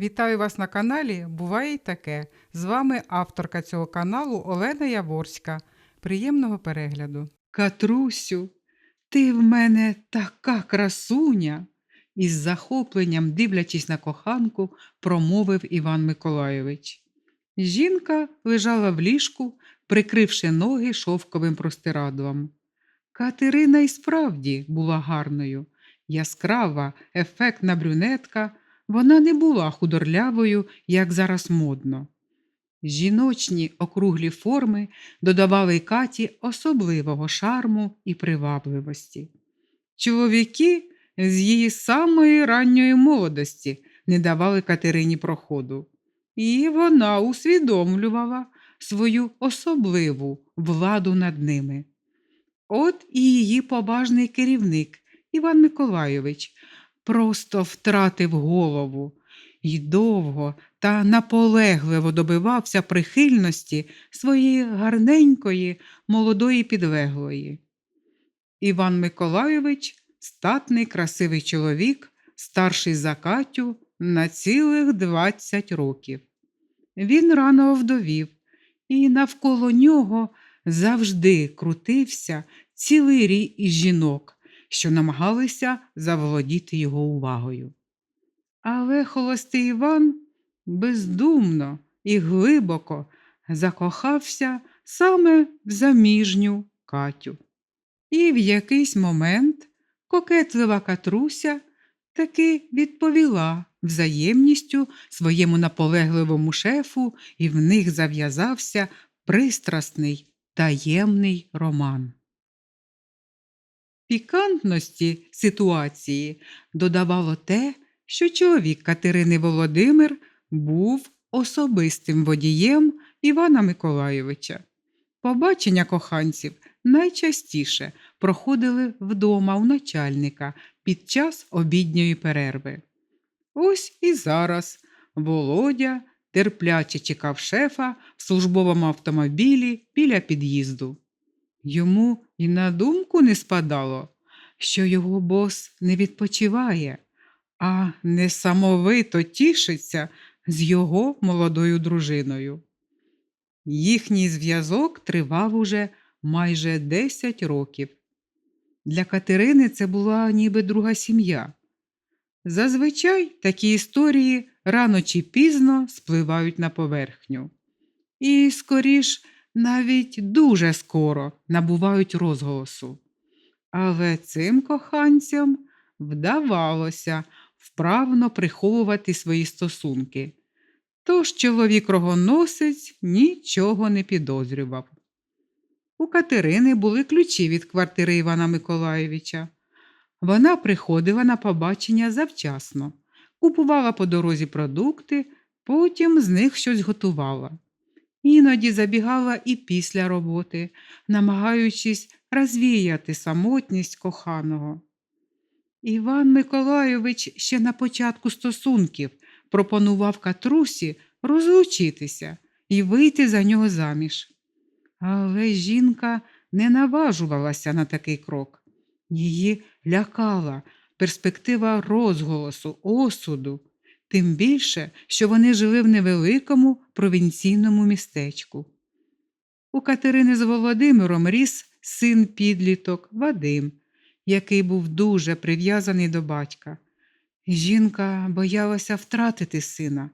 Вітаю вас на каналі Буває й таке. З вами авторка цього каналу Олена Яворська. Приємного перегляду. Катрусю, ти в мене така красуня. Із захопленням, дивлячись на коханку, промовив Іван Миколайович. Жінка лежала в ліжку, прикривши ноги шовковим простирадлом. Катерина і справді була гарною, яскрава, ефектна брюнетка. Вона не була худорлявою, як зараз модно. Жіночні округлі форми додавали Каті особливого шарму і привабливості. Чоловіки з її самої ранньої молодості не давали Катерині проходу, і вона усвідомлювала свою особливу владу над ними. От і її побажний керівник Іван Миколайович просто втратив голову і довго та наполегливо добивався прихильності своєї гарненької молодої підлеглої. Іван Миколайович статний красивий чоловік, старший за Катю на цілих 20 років. Він рано овдовів, і навколо нього завжди крутився цілий рій із жінок, що намагалися заволодіти його увагою. Але холостий Іван бездумно і глибоко закохався саме в заміжню Катю. І в якийсь момент кокетлива Катруся таки відповіла взаємністю своєму наполегливому шефу, і в них зав'язався пристрасний таємний роман. Пікантності ситуації додавало те, що чоловік Катерини Володимир був особистим водієм Івана Миколайовича. Побачення коханців найчастіше проходили вдома у начальника під час обідньої перерви. Ось і зараз Володя терпляче чекав шефа в службовому автомобілі біля під'їзду. Йому і на думку не спадало, що його бос не відпочиває, а несамовито тішиться з його молодою дружиною. Їхній зв'язок тривав уже майже 10 років. Для Катерини це була ніби друга сім'я. Зазвичай такі історії рано чи пізно спливають на поверхню. І, скоріш, навіть дуже скоро набувають розголосу. Але цим коханцям вдавалося вправно приховувати свої стосунки. Тож чоловік рогоносець нічого не підозрював. У Катерини були ключі від квартири Івана Миколаєвича. Вона приходила на побачення завчасно, купувала по дорозі продукти, потім з них щось готувала. Іноді забігала і після роботи, намагаючись розвіяти самотність коханого. Іван Миколайович ще на початку стосунків пропонував Катрусі розлучитися і вийти за нього заміж. Але жінка не наважувалася на такий крок. Її лякала перспектива розголосу, осуду, тим більше, що вони жили в невеликому провінційному містечку. У Катерини з Володимиром ріс син підліток Вадим, який був дуже прив'язаний до батька. Жінка боялася втратити сина,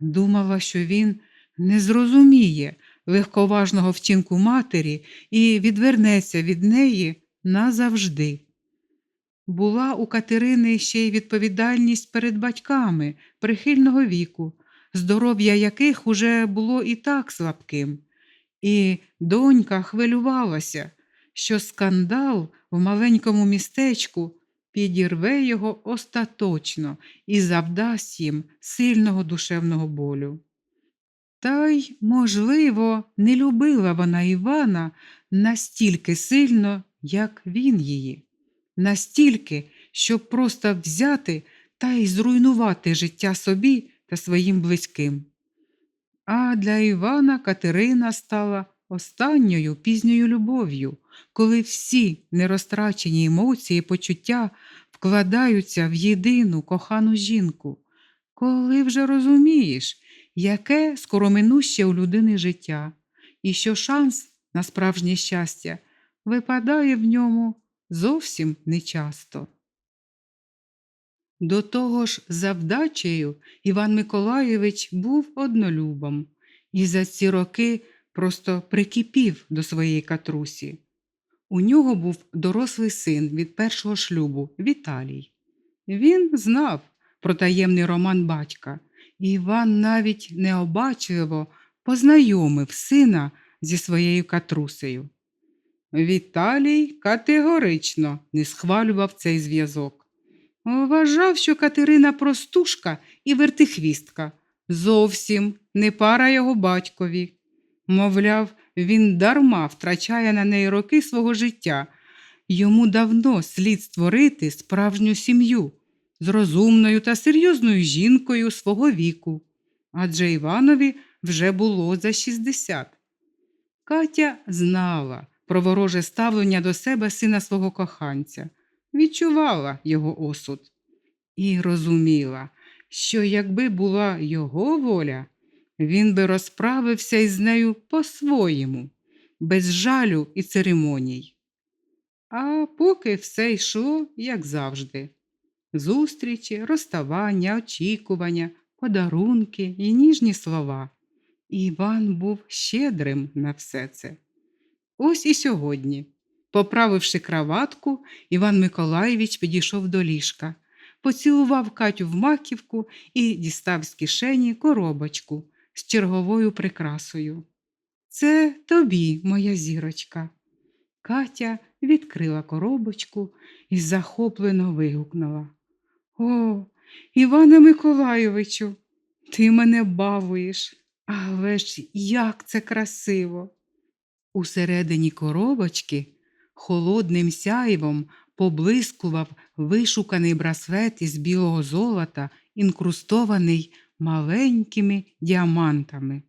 думала, що він не зрозуміє легковажного вчинку матері і відвернеться від неї назавжди. Була у Катерини ще й відповідальність перед батьками прихильного віку, здоров'я яких уже було і так слабким, і донька хвилювалася, що скандал в маленькому містечку підірве його остаточно і завдасть їм сильного душевного болю. Та й, можливо, не любила вона Івана настільки сильно, як він її, настільки, щоб просто взяти та й зруйнувати життя собі та своїм близьким. А для Івана Катерина стала останньою пізньою любов'ю, коли всі нерозтрачені емоції і почуття вкладаються в єдину кохану жінку. коли вже розумієш, яке скороминуще у людини життя, і що шанс на справжнє щастя випадає в ньому зовсім нечасто. До того ж, за вдачею Іван Миколайович був однолюбом і за ці роки просто прикипів до своєї катрусі. У нього був дорослий син від першого шлюбу Віталій. Він знав про таємний роман батька, і Іван навіть необачливо познайомив сина зі своєю катрусею. Віталій категорично не схвалював цей зв'язок. Вважав, що Катерина простушка і вертихвістка, зовсім не пара його батькові. Мовляв, він дарма втрачає на неї роки свого життя. Йому давно слід створити справжню сім'ю з розумною та серйозною жінкою свого віку, адже Іванові вже було за 60. Катя знала про вороже ставлення до себе сина свого коханця, відчувала його осуд і розуміла, що якби була його воля, він би розправився із нею по-своєму, без жалю і церемоній. А поки все йшло, як завжди. Зустрічі, розставання, очікування, подарунки і ніжні слова. Іван був щедрим на все це. Ось і сьогодні, поправивши краватку, Іван Миколаєвич підійшов до ліжка, поцілував Катю в маківку і дістав з кишені коробочку з черговою прикрасою. Це тобі, моя зірочка. Катя відкрила коробочку і захоплено вигукнула. О, Іване Миколайовичу, ти мене бавуєш, але ж як це красиво. Усередині коробочки холодним сяйвом поблискував вишуканий браслет із білого золота, інкрустований маленькими діамантами.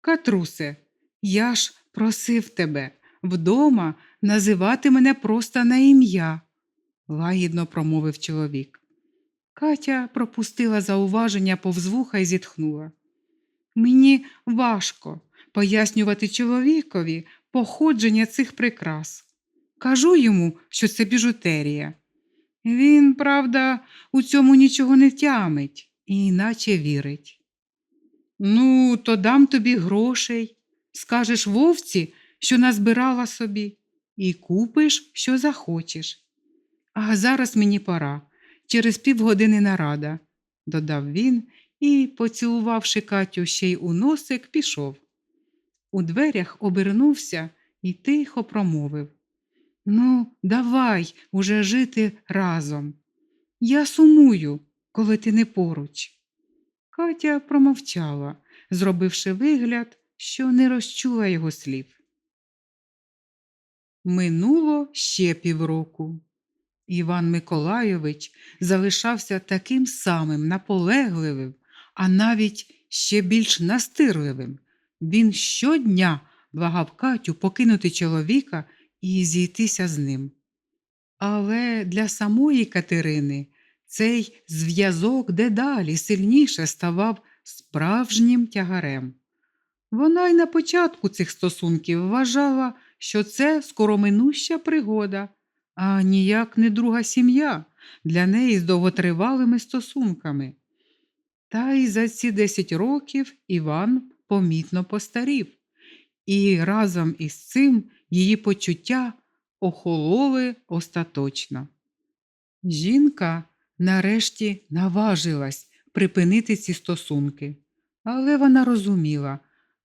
Катрусе, я ж просив тебе вдома називати мене просто на ім'я, лагідно промовив чоловік. Катя пропустила зауваження повз вуха і зітхнула. Мені важко пояснювати чоловікові походження цих прикрас. Кажу йому, що це біжутерія. Він, правда, у цьому нічого не тямить і іначе вірить. Ну, то дам тобі грошей, скажеш вовці, що назбирала собі, і купиш, що захочеш. А зараз мені пора, через півгодини нарада, додав він і, поцілувавши Катю ще й у носик, пішов. У дверях обернувся і тихо промовив Ну, давай уже жити разом. Я сумую, коли ти не поруч. Катя промовчала, зробивши вигляд, що не розчула його слів. Минуло ще півроку. Іван Миколайович залишався таким самим наполегливим, а навіть ще більш настирливим. Він щодня благав Катю покинути чоловіка і зійтися з ним. Але для самої Катерини цей зв'язок дедалі сильніше ставав справжнім тягарем. Вона й на початку цих стосунків вважала, що це скороминуща пригода, а ніяк не друга сім'я для неї з довготривалими стосунками. Та й за ці 10 років Іван помітно постарів, і разом із цим її почуття охололи остаточно. Жінка нарешті наважилась припинити ці стосунки, але вона розуміла,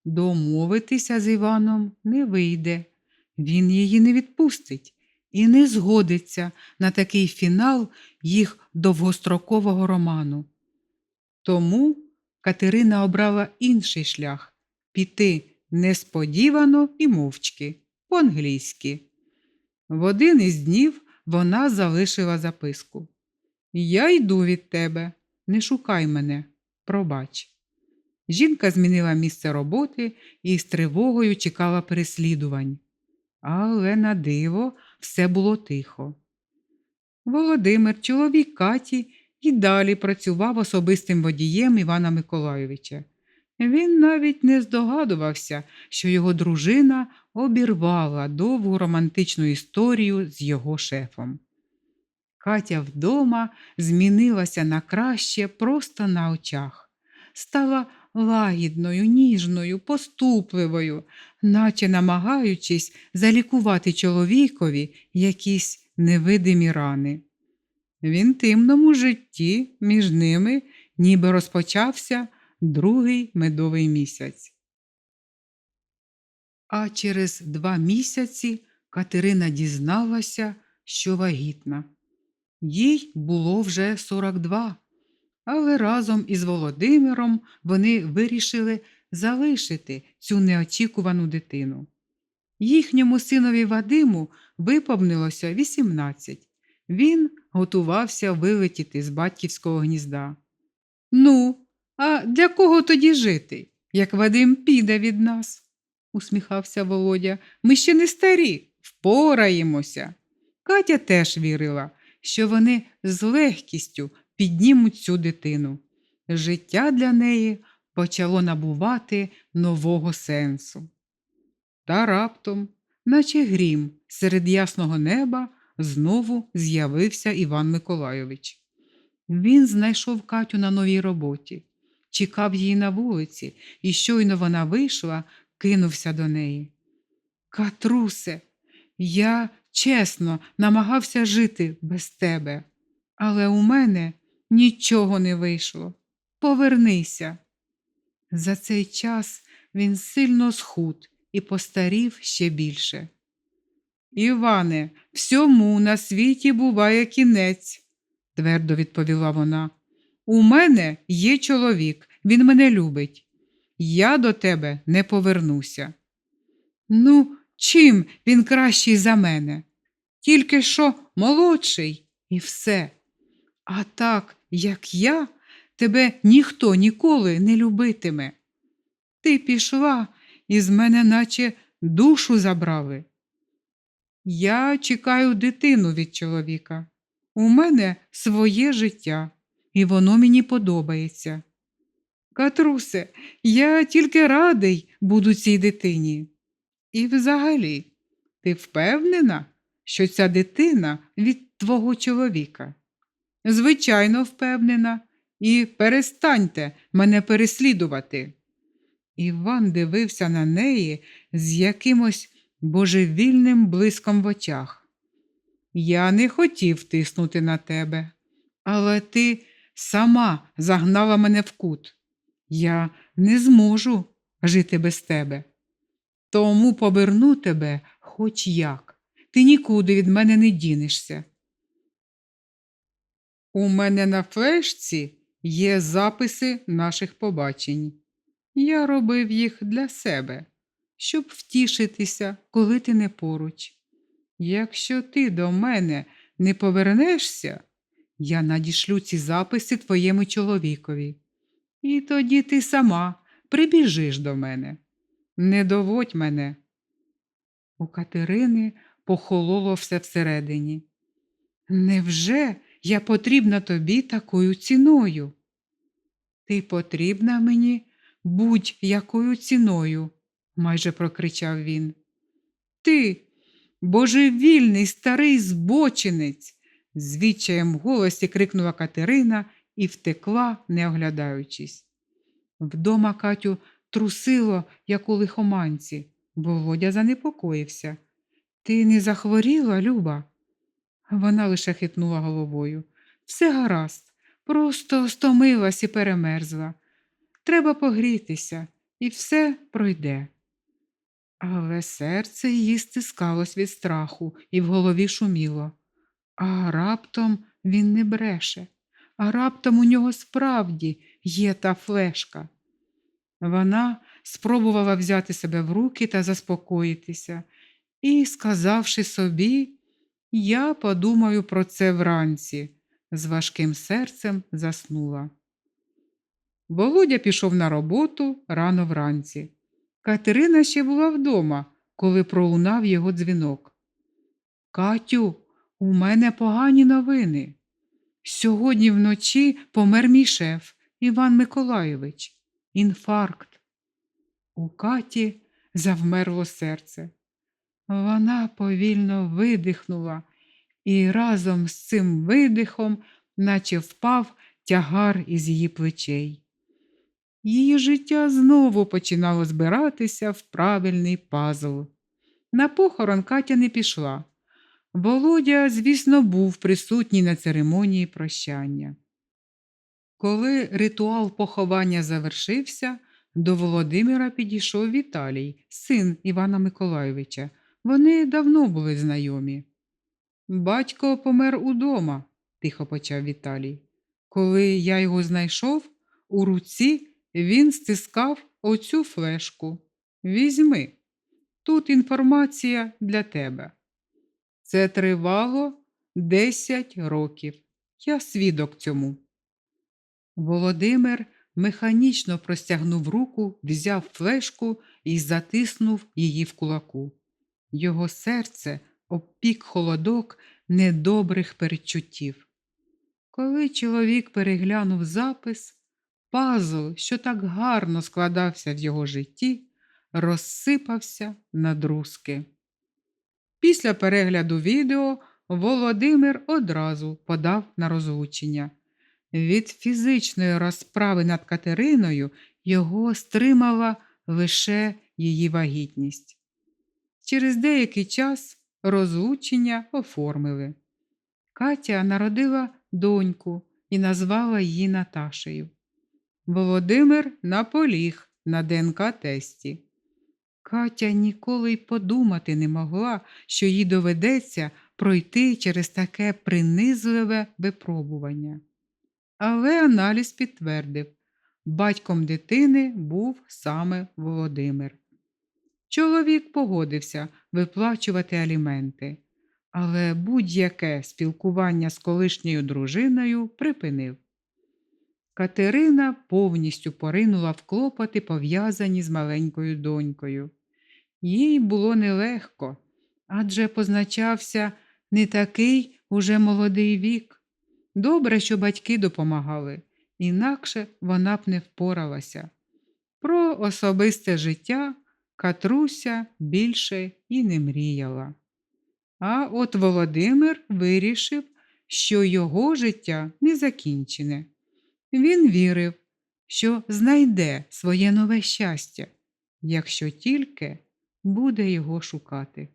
домовитися з Іваном не вийде, він її не відпустить і не згодиться на такий фінал їх довгострокового роману. Тому Катерина обрала інший шлях піти несподівано і мовчки, по-англійськи. В один із днів вона залишила записку. Я йду від тебе, не шукай мене, пробач. Жінка змінила місце роботи і з тривогою чекала переслідувань. Але на диво все було тихо. Володимир, чоловік Каті, і далі працював особистим водієм Івана Миколайовича. Він навіть не здогадувався, що його дружина обірвала довгу романтичну історію з його шефом. Катя вдома змінилася на краще просто на очах, стала лагідною, ніжною, поступливою, наче намагаючись залікувати чоловікові якісь невидимі рани. В інтимному житті між ними ніби розпочався другий медовий місяць. А через два місяці Катерина дізналася, що вагітна. Їй було вже 42, але разом із Володимиром вони вирішили залишити цю неочікувану дитину. Їхньому синові Вадиму виповнилося 18. Він готувався вилетіти з батьківського гнізда. Ну, а для кого тоді жити, як Вадим піде від нас? усміхався Володя. Ми ще не старі, впораємося. Катя теж вірила, що вони з легкістю піднімуть цю дитину. Життя для неї почало набувати нового сенсу. Та раптом, наче грім, серед ясного неба знову з'явився Іван Миколайович. Він знайшов Катю на новій роботі, чекав її на вулиці, і щойно вона вийшла, кинувся до неї. Катрусе, я чесно намагався жити без тебе, але у мене нічого не вийшло. Повернися. За цей час він сильно схуд і постарів ще більше. Іване, всьому на світі буває кінець, твердо відповіла вона. У мене є чоловік, він мене любить. Я до тебе не повернуся. Ну, чим він кращий за мене? Тільки що молодший і все. А так, як я, тебе ніхто ніколи не любитиме. Ти пішла і з мене наче душу забрали. Я чекаю дитину від чоловіка. У мене своє життя, і воно мені подобається. Катрусе, я тільки радий буду цій дитині. І взагалі, ти впевнена, що ця дитина від твого чоловіка? Звичайно, впевнена, і перестаньте мене переслідувати. Іван дивився на неї з якимось божевільним блиском в очах. Я не хотів тиснути на тебе, але ти сама загнала мене в кут. Я не зможу жити без тебе. Тому поверну тебе хоч як. Ти нікуди від мене не дінешся. У мене на флешці є записи наших побачень. Я робив їх для себе, щоб втішитися, коли ти не поруч. Якщо ти до мене не повернешся, я надішлю ці записи твоєму чоловікові. І тоді ти сама прибіжиш до мене. Не доводь мене. У Катерини похололо все всередині. Невже я потрібна тобі такою ціною? Ти потрібна мені будь-якою ціною, майже прокричав він. Ти, божевільний старий збочинець, з в голосі крикнула Катерина і втекла, не оглядаючись. Вдома Катю трусило, як у лихоманці. бо Володя занепокоївся. Ти не захворіла, Люба? Вона лише хитнула головою. Все гаразд, просто стомилась і перемерзла. Треба погрітися, і все пройде. Але серце її стискалось від страху і в голові шуміло. А раптом він не бреше, а раптом у нього справді є та флешка. Вона спробувала взяти себе в руки та заспокоїтися і, сказавши собі, я подумаю про це вранці, з важким серцем заснула. Володя пішов на роботу рано вранці. Катерина ще була вдома, коли пролунав його дзвінок. Катю, у мене погані новини. Сьогодні вночі помер мій шеф Іван Миколайович. Інфаркт. У Каті завмерло серце. Вона повільно видихнула, і разом з цим видихом, наче впав тягар із її плечей. Її життя знову починало збиратися в правильний пазл. На похорон Катя не пішла. Володя, звісно, був присутній на церемонії прощання. Коли ритуал поховання завершився, до Володимира підійшов Віталій, син Івана Миколайовича. Вони давно були знайомі. Батько помер удома, тихо почав Віталій. Коли я його знайшов, у руці він стискав оцю флешку. Візьми, тут інформація для тебе. Це тривало 10 років. Я свідок цьому. Володимир механічно простягнув руку, взяв флешку і затиснув її в кулаку. Його серце обпік холодок недобрих передчуттів. Коли чоловік переглянув запис, пазл, що так гарно складався в його житті, розсипався на друзки. Після перегляду відео Володимир одразу подав на розлучення. Від фізичної розправи над Катериною його стримала лише її вагітність. Через деякий час розлучення оформили. Катя народила доньку і назвала її Наташею. Володимир наполіг на ДНК-тесті. Катя ніколи й подумати не могла, що їй доведеться пройти через таке принизливе випробування. Але аналіз підтвердив, батьком дитини був саме Володимир. Чоловік погодився виплачувати аліменти, але будь-яке спілкування з колишньою дружиною припинив. Катерина повністю поринула в клопоти, пов'язані з маленькою донькою. Їй було нелегко, адже позначався не такий уже молодий вік. Добре, що батьки допомагали, інакше вона б не впоралася. Про особисте життя Катруся більше і не мріяла. А от Володимир вирішив, що його життя не закінчене. Він вірив, що знайде своє нове щастя, якщо тільки буде його шукати.